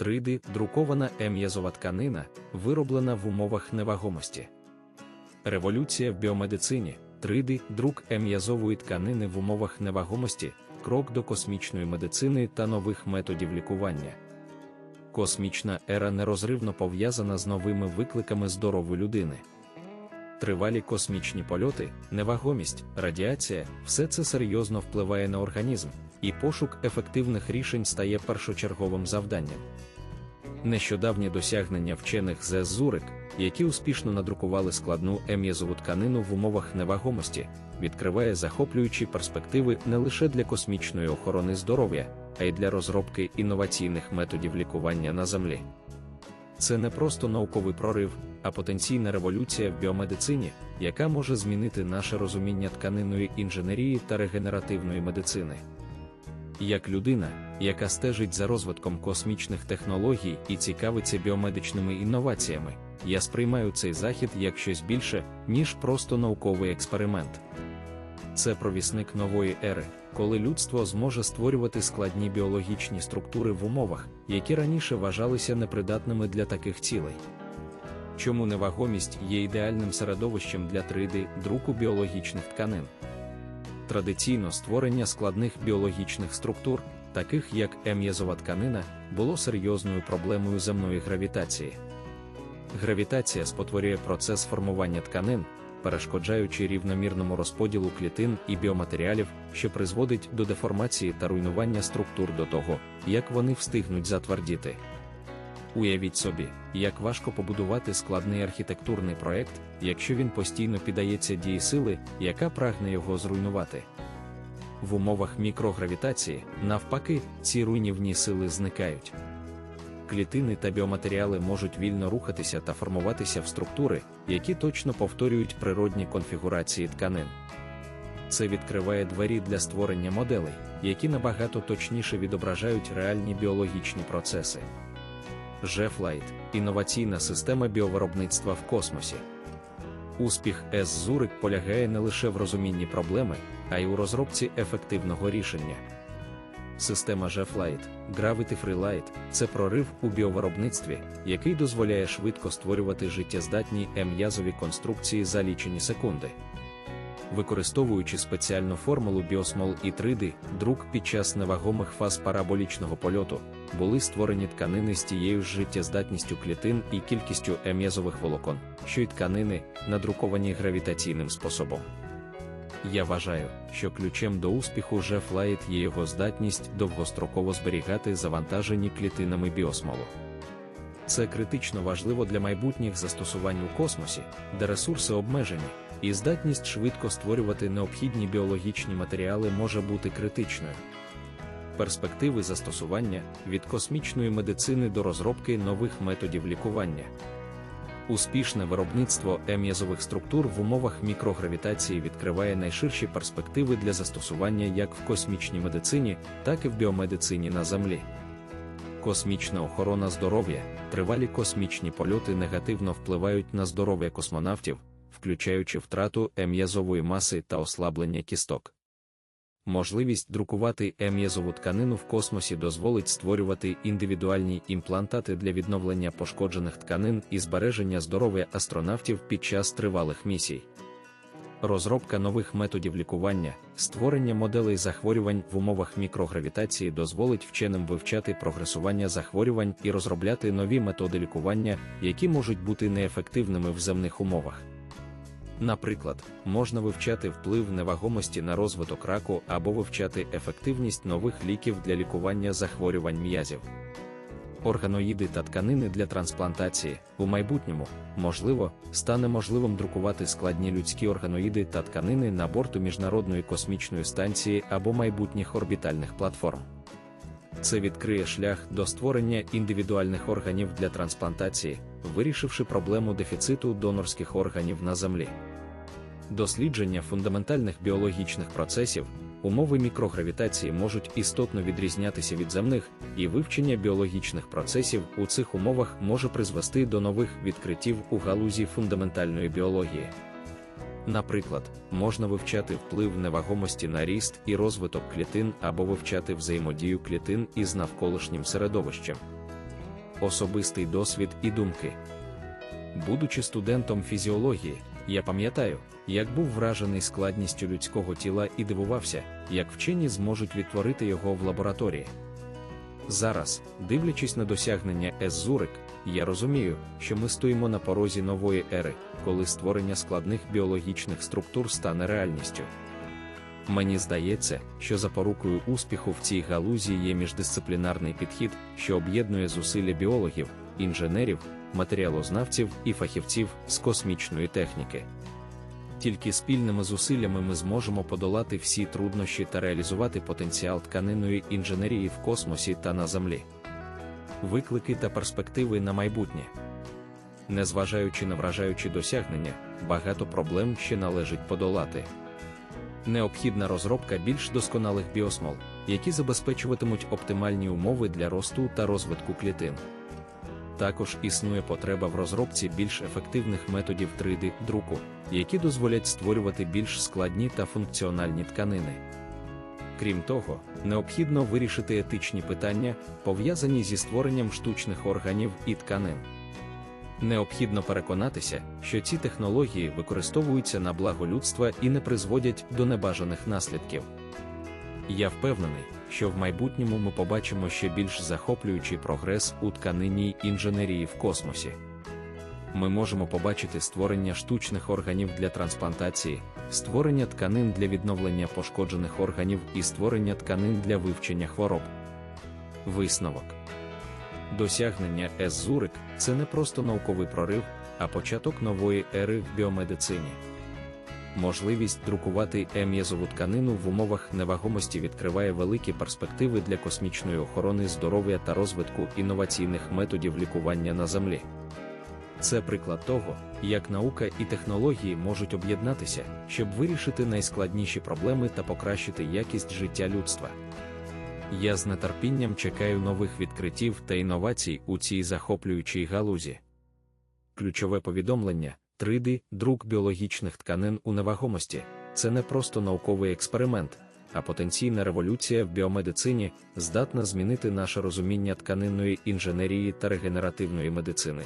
3D друкована ем'язова тканина, вироблена в умовах невагомості. Революція в біомедицині 3D друк ем'язової тканини в умовах невагомості, крок до космічної медицини та нових методів лікування. Космічна ера нерозривно пов'язана з новими викликами здорової людини. Тривалі космічні польоти, невагомість, радіація все це серйозно впливає на організм, і пошук ефективних рішень стає першочерговим завданням. Нещодавні досягнення вчених з Зурик, які успішно надрукували складну ем'язову тканину в умовах невагомості, відкриває захоплюючі перспективи не лише для космічної охорони здоров'я, а й для розробки інноваційних методів лікування на Землі. Це не просто науковий прорив, а потенційна революція в біомедицині, яка може змінити наше розуміння тканинної інженерії та регенеративної медицини. Як людина, яка стежить за розвитком космічних технологій і цікавиться біомедичними інноваціями, я сприймаю цей захід як щось більше, ніж просто науковий експеримент. Це провісник нової ери, коли людство зможе створювати складні біологічні структури в умовах, які раніше вважалися непридатними для таких цілей. Чому невагомість є ідеальним середовищем для 3D друку біологічних тканин? Традиційно створення складних біологічних структур, таких як ем'язова тканина, було серйозною проблемою земної гравітації. Гравітація спотворює процес формування тканин, перешкоджаючи рівномірному розподілу клітин і біоматеріалів, що призводить до деформації та руйнування структур до того, як вони встигнуть затвердіти. Уявіть собі, як важко побудувати складний архітектурний проект, якщо він постійно піддається дії сили, яка прагне його зруйнувати. В умовах мікрогравітації, навпаки, ці руйнівні сили зникають. Клітини та біоматеріали можуть вільно рухатися та формуватися в структури, які точно повторюють природні конфігурації тканин. Це відкриває двері для створення моделей, які набагато точніше відображають реальні біологічні процеси. Жефлайт інноваційна система біовиробництва в космосі. Успіх С-Зурик полягає не лише в розумінні проблеми, а й у розробці ефективного рішення. Система Jefflight, Gravity Freelight – це прорив у біовиробництві, який дозволяє швидко створювати життєздатні ем'язові конструкції за лічені секунди. Використовуючи спеціальну формулу Biosmol і 3D, друк під час невагомих фаз параболічного польоту, були створені тканини з тією ж життєздатністю клітин і кількістю ем'язових волокон, що й тканини, надруковані гравітаційним способом. Я вважаю, що ключем до успіху Jefflight є його здатність довгостроково зберігати завантажені клітинами біосмолу. Це критично важливо для майбутніх застосувань у космосі, де ресурси обмежені, і здатність швидко створювати необхідні біологічні матеріали може бути критичною. Перспективи застосування від космічної медицини до розробки нових методів лікування. Успішне виробництво ем'язових структур в умовах мікрогравітації відкриває найширші перспективи для застосування як в космічній медицині, так і в біомедицині на Землі. Космічна охорона здоров'я, тривалі космічні польоти негативно впливають на здоров'я космонавтів, включаючи втрату ем'язової маси та ослаблення кісток. Можливість друкувати ем'язову тканину в космосі дозволить створювати індивідуальні імплантати для відновлення пошкоджених тканин і збереження здоров'я астронавтів під час тривалих місій. Розробка нових методів лікування, створення моделей захворювань в умовах мікрогравітації дозволить вченим вивчати прогресування захворювань і розробляти нові методи лікування, які можуть бути неефективними в земних умовах. Наприклад, можна вивчати вплив невагомості на розвиток раку або вивчати ефективність нових ліків для лікування захворювань м'язів. Органоїди та тканини для трансплантації у майбутньому, можливо, стане можливим друкувати складні людські органоїди та тканини на борту Міжнародної космічної станції або майбутніх орбітальних платформ. Це відкриє шлях до створення індивідуальних органів для трансплантації, вирішивши проблему дефіциту донорських органів на Землі. Дослідження фундаментальних біологічних процесів, умови мікрогравітації можуть істотно відрізнятися від земних, і вивчення біологічних процесів у цих умовах може призвести до нових відкриттів у галузі фундаментальної біології. Наприклад, можна вивчати вплив невагомості на ріст і розвиток клітин або вивчати взаємодію клітин із навколишнім середовищем. особистий досвід і думки. Будучи студентом фізіології, я пам'ятаю, як був вражений складністю людського тіла і дивувався, як вчені зможуть відтворити його в лабораторії. Зараз, дивлячись на досягнення С-Зурик, я розумію, що ми стоїмо на порозі нової ери, коли створення складних біологічних структур стане реальністю. Мені здається, що запорукою успіху в цій галузі є міждисциплінарний підхід, що об'єднує зусилля біологів, інженерів, матеріалознавців і фахівців з космічної техніки. Тільки спільними зусиллями ми зможемо подолати всі труднощі та реалізувати потенціал тканинної інженерії в космосі та на землі. Виклики та перспективи на майбутнє. Незважаючи на вражаючі досягнення, багато проблем ще належить подолати. Необхідна розробка більш досконалих біосмол, які забезпечуватимуть оптимальні умови для росту та розвитку клітин. Також існує потреба в розробці більш ефективних методів 3D-друку, які дозволять створювати більш складні та функціональні тканини. Крім того, необхідно вирішити етичні питання, пов'язані зі створенням штучних органів і тканин. Необхідно переконатися, що ці технології використовуються на благо людства і не призводять до небажаних наслідків. Я впевнений, що в майбутньому ми побачимо ще більш захоплюючий прогрес у тканинній інженерії в космосі. Ми можемо побачити створення штучних органів для трансплантації, створення тканин для відновлення пошкоджених органів і створення тканин для вивчення хвороб. Висновок Досягнення С-Зурик – це не просто науковий прорив, а початок нової ери в біомедицині. Можливість друкувати ем'язову тканину в умовах невагомості відкриває великі перспективи для космічної охорони здоров'я та розвитку інноваційних методів лікування на Землі. Це приклад того, як наука і технології можуть об'єднатися, щоб вирішити найскладніші проблеми та покращити якість життя людства. Я з нетерпінням чекаю нових відкриттів та інновацій у цій захоплюючій галузі. Ключове повідомлення 3D друк біологічних тканин у невагомості це не просто науковий експеримент, а потенційна революція в біомедицині здатна змінити наше розуміння тканинної інженерії та регенеративної медицини.